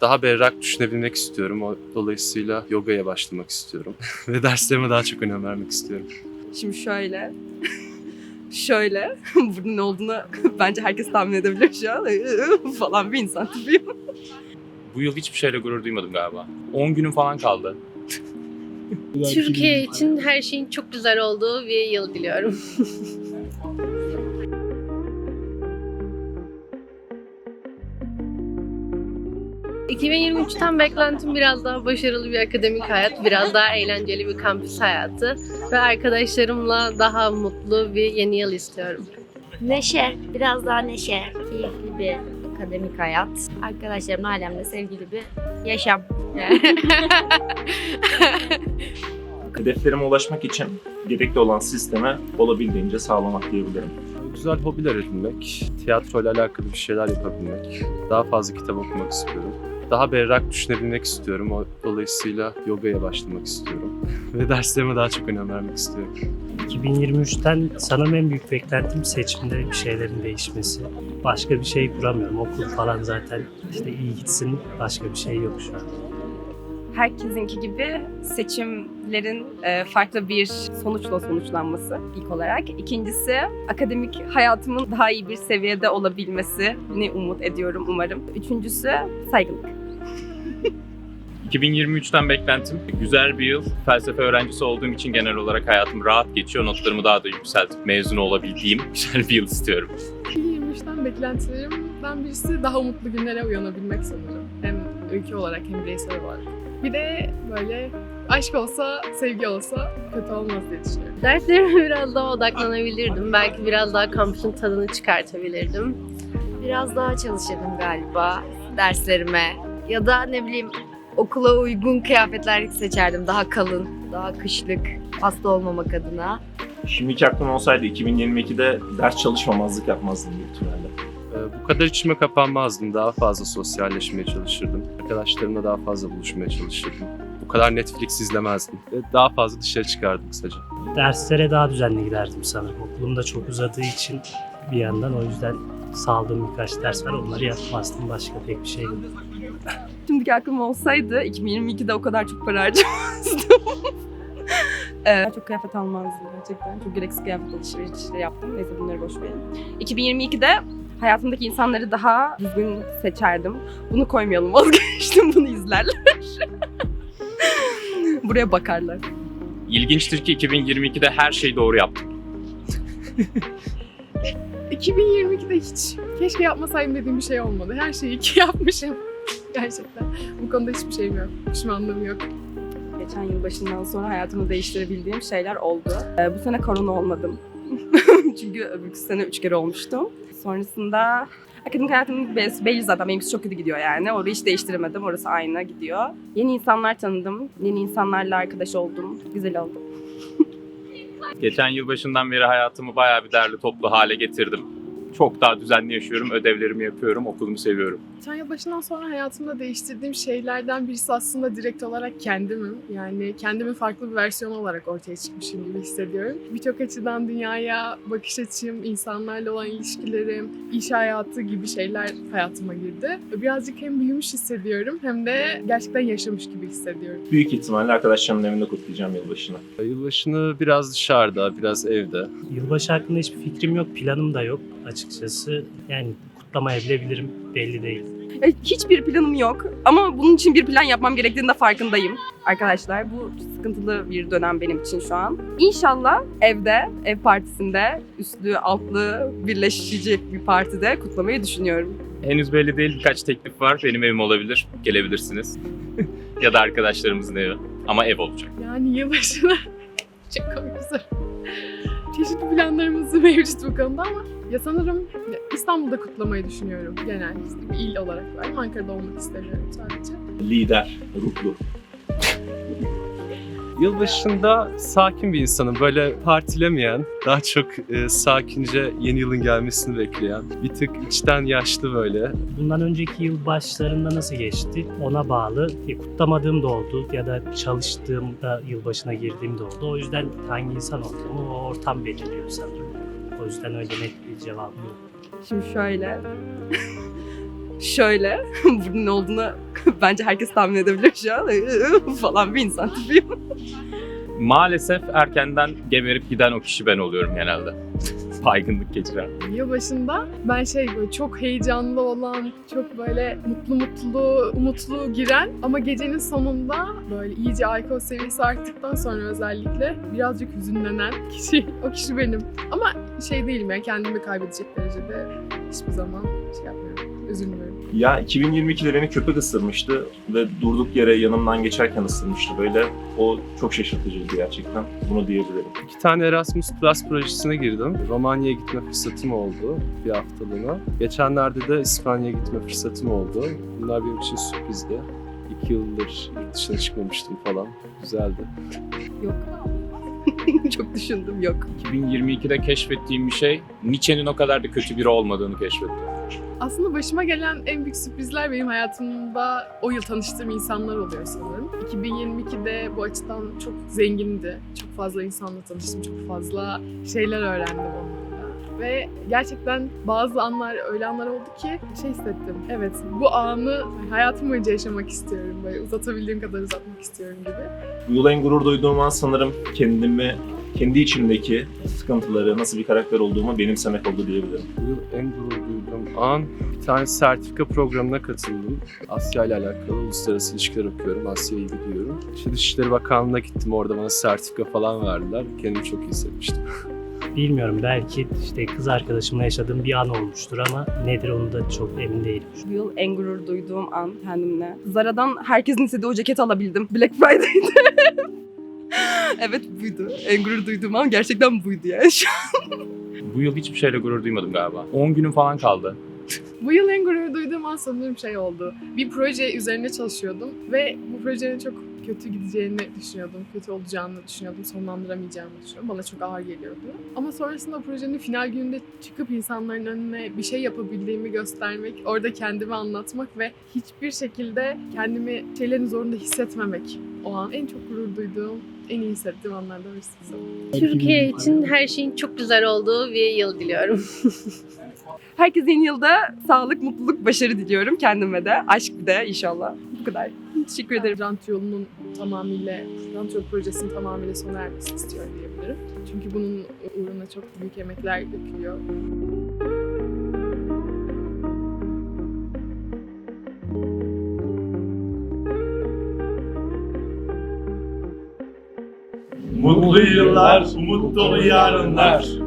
Daha berrak düşünebilmek istiyorum. O- Dolayısıyla yogaya başlamak istiyorum. Ve derslerime daha çok önem vermek istiyorum. Şimdi şöyle. şöyle. Bunun ne olduğunu bence herkes tahmin edebilir şu an. falan bir insan tipiyim. Bu yıl hiçbir şeyle gurur duymadım galiba. 10 günüm falan kaldı. Türkiye için her şeyin çok güzel olduğu bir yıl diliyorum. ...2023'ten beklentim biraz daha başarılı bir akademik hayat, biraz daha eğlenceli bir kampüs hayatı ve arkadaşlarımla daha mutlu bir yeni yıl istiyorum. Neşe, biraz daha neşe, keyifli bir akademik hayat. Arkadaşlarımla ailemle sevgili bir yaşam. Hedeflerime ulaşmak için gerekli olan sisteme olabildiğince sağlamak diyebilirim. Güzel hobiler edinmek, tiyatroyla alakalı bir şeyler yapabilmek, daha fazla kitap okumak istiyorum. Daha berrak düşünebilmek istiyorum. Dolayısıyla yogaya başlamak istiyorum. Ve derslerime daha çok önem vermek istiyorum. 2023'ten sanırım en büyük beklentim seçimde bir şeylerin değişmesi. Başka bir şey kuramıyorum. Okul falan zaten işte iyi gitsin. Başka bir şey yok şu an. Herkesinki gibi seçimlerin e, farklı bir sonuçla sonuçlanması ilk olarak. İkincisi akademik hayatımın daha iyi bir seviyede olabilmesini umut ediyorum umarım. Üçüncüsü saygınlık. 2023'ten beklentim güzel bir yıl. Felsefe öğrencisi olduğum için genel olarak hayatım rahat geçiyor. Notlarımı daha da yükseltip mezun olabildiğim güzel bir yıl istiyorum. 2023'ten beklentilerimden birisi daha umutlu günlere uyanabilmek sanırım. Hem ülke olarak hem bireysel olarak. Bir de böyle aşk olsa, sevgi olsa kötü olmaz diye düşünüyorum. Derslerime biraz daha odaklanabilirdim. Belki biraz daha kampüsün tadını çıkartabilirdim. Biraz daha çalışırdım galiba derslerime. Ya da ne bileyim okula uygun kıyafetler seçerdim. Daha kalın, daha kışlık, hasta olmamak adına. Şimdiki aklım olsaydı 2022'de ders çalışmamazlık yapmazdım büyük ihtimalle. Ee, Bu kadar içime kapanmazdım. Daha fazla sosyalleşmeye çalışırdım. Arkadaşlarımla daha fazla buluşmaya çalışırdım. Bu kadar Netflix izlemezdim. Ve daha fazla dışarı çıkardım kısaca. Derslere daha düzenli giderdim sanırım. Okulum da çok uzadığı için bir yandan o yüzden saldığım birkaç ders var. Onları yapmazdım. Başka pek bir şey yok. Şimdiki aklım olsaydı 2022'de o kadar çok para harcamazdım. Ee, çok kıyafet almazdım gerçekten. Çok gereksiz kıyafet alışverişleri yaptım. Neyse bunları boş verin. 2022'de hayatımdaki insanları daha düzgün seçerdim. Bunu koymayalım vazgeçtim. Bunu izlerler. Buraya bakarlar. İlginçtir ki 2022'de her şeyi doğru yaptım. 2022'de hiç keşke yapmasaydım dediğim bir şey olmadı. Her şeyi iki yapmışım. Gerçekten. Bu konuda hiçbir şeyim yok. Pişmanlığım yok. Geçen yıl başından sonra hayatımı değiştirebildiğim şeyler oldu. Ee, bu sene korona olmadım. Çünkü öbür sene üç kere olmuştum. Sonrasında akademik hayatım belli zaten. Benimkisi çok kötü gidiyor yani. Orayı hiç değiştiremedim. Orası aynı gidiyor. Yeni insanlar tanıdım. Yeni insanlarla arkadaş oldum. Güzel oldu. Geçen yılbaşından beri hayatımı bayağı bir derli toplu hale getirdim. Çok daha düzenli yaşıyorum, ödevlerimi yapıyorum, okulumu seviyorum. Geçen yıl başından sonra hayatımda değiştirdiğim şeylerden birisi aslında direkt olarak kendimim. Yani kendimin farklı bir versiyonu olarak ortaya çıkmışım gibi hissediyorum. Birçok açıdan dünyaya bakış açım, insanlarla olan ilişkilerim, iş hayatı gibi şeyler hayatıma girdi. Birazcık hem büyümüş hissediyorum hem de gerçekten yaşamış gibi hissediyorum. Büyük ihtimalle arkadaşlarımın evinde kutlayacağım yılbaşını. Yılbaşını biraz dışarıda, biraz evde. Yılbaşı hakkında hiçbir fikrim yok. Planım da yok açıkçası. Yani kutlamayabilirim belli değil. Ya Hiçbir planım yok. Ama bunun için bir plan yapmam gerektiğinde farkındayım. Arkadaşlar bu sıkıntılı bir dönem benim için şu an. İnşallah evde, ev partisinde, üstlü altlı birleşecek bir partide kutlamayı düşünüyorum. Henüz belli değil, birkaç teklif var. Benim evim olabilir, gelebilirsiniz. ya da arkadaşlarımızın evi. Ama ev olacak. Yani yılbaşına çok komik bir soru. Çeşitli planlarımız mevcut bu konuda ama ya sanırım İstanbul'da kutlamayı düşünüyorum genel. İşte bir il olarak var. Ankara'da olmak istemiyorum sadece. Lider, ruhlu. Yılbaşında sakin bir insanım. Böyle partilemeyen, daha çok e, sakince yeni yılın gelmesini bekleyen. Bir tık içten yaşlı böyle. Bundan önceki yıl başlarında nasıl geçti ona bağlı. E, Kutlamadığım da oldu ya da çalıştığımda yılbaşına girdiğim de oldu. O yüzden hangi insan olduğumu o ortam belirliyor sanırım. O yüzden öyle net bir cevabım yok. Şimdi şöyle. Şöyle, bunun ne olduğunu bence herkes tahmin edebilir şu an. falan bir insan tipiyim. Maalesef erkenden geberip giden o kişi ben oluyorum genelde. Baygınlık geçiren. Yılbaşında ben şey böyle çok heyecanlı olan, çok böyle mutlu mutlu, umutlu giren ama gecenin sonunda böyle iyice alkol seviyesi arttıktan sonra özellikle birazcık hüzünlenen kişi, o kişi benim. Ama şey değilim yani kendimi kaybedecek derecede hiçbir zaman şey yapmıyorum, üzülmüyorum. Ya 2022'de beni köpek ısırmıştı ve durduk yere yanımdan geçerken ısırmıştı böyle. O çok şaşırtıcıydı gerçekten. Bunu diyebilirim. İki tane Erasmus Plus projesine girdim. Romanya'ya gitme fırsatım oldu bir haftalığına. Geçenlerde de İspanya'ya gitme fırsatım oldu. Bunlar benim için sürprizdi. İki yıldır yurt dışına çıkmamıştım falan. Güzeldi. Yok. Çok düşündüm yok. 2022'de keşfettiğim bir şey Nietzsche'nin o kadar da kötü biri olmadığını keşfettim. Aslında başıma gelen en büyük sürprizler benim hayatımda o yıl tanıştığım insanlar oluyor sanırım. 2022'de bu açıdan çok zengindi. Çok fazla insanla tanıştım, çok fazla şeyler öğrendim onlarla. Ve gerçekten bazı anlar, öyle anlar oldu ki şey hissettim. Evet, bu anı hayatım boyunca yaşamak istiyorum. Böyle uzatabildiğim kadar uzatmak istiyorum gibi. Bu yıl en gurur duyduğum an sanırım kendimi, kendi içimdeki sıkıntıları, nasıl bir karakter olduğumu benimsemek oldu diyebilirim. Bu yıl en gurur duyduğum an bir tane sertifika programına katıldım. Asya ile alakalı uluslararası ilişkiler okuyorum. Asya'yı biliyorum. İşte Dışişleri Bakanlığı'na gittim. Orada bana sertifika falan verdiler. Kendimi çok iyi hissetmiştim. Bilmiyorum belki işte kız arkadaşımla yaşadığım bir an olmuştur ama nedir onu da çok emin değilim. Bu yıl en gurur duyduğum an kendimle. Zara'dan herkesin istediği o ceketi alabildim. Black Friday'de. evet buydu. En gurur duyduğum an gerçekten buydu yani şu an. Bu yıl hiçbir şeyle gurur duymadım galiba. 10 günüm falan kaldı. Bu yıl en gurur duyduğum an sanırım şey oldu. Bir proje üzerine çalışıyordum ve bu projenin çok kötü gideceğini düşünüyordum. Kötü olacağını düşünüyordum. Sonlandıramayacağımı düşünüyordum. Bana çok ağır geliyordu. Ama sonrasında o projenin final gününde çıkıp insanların önüne bir şey yapabildiğimi göstermek, orada kendimi anlatmak ve hiçbir şekilde kendimi şeylerin zorunda hissetmemek. O an en çok gurur duyduğum, en iyi hissettiğim anlardan birisi. Türkiye için her şeyin çok güzel olduğu bir yıl diliyorum. Herkese yeni yılda sağlık, mutluluk, başarı diliyorum kendime de. Aşk bir de inşallah. Bu kadar. Teşekkür ederim. Rant yolunun tamamıyla, Rant yol projesinin tamamıyla sona ermesini istiyorum diyebilirim. Çünkü bunun uğruna çok büyük emekler dökülüyor. Yıllar umutlu yarınlar.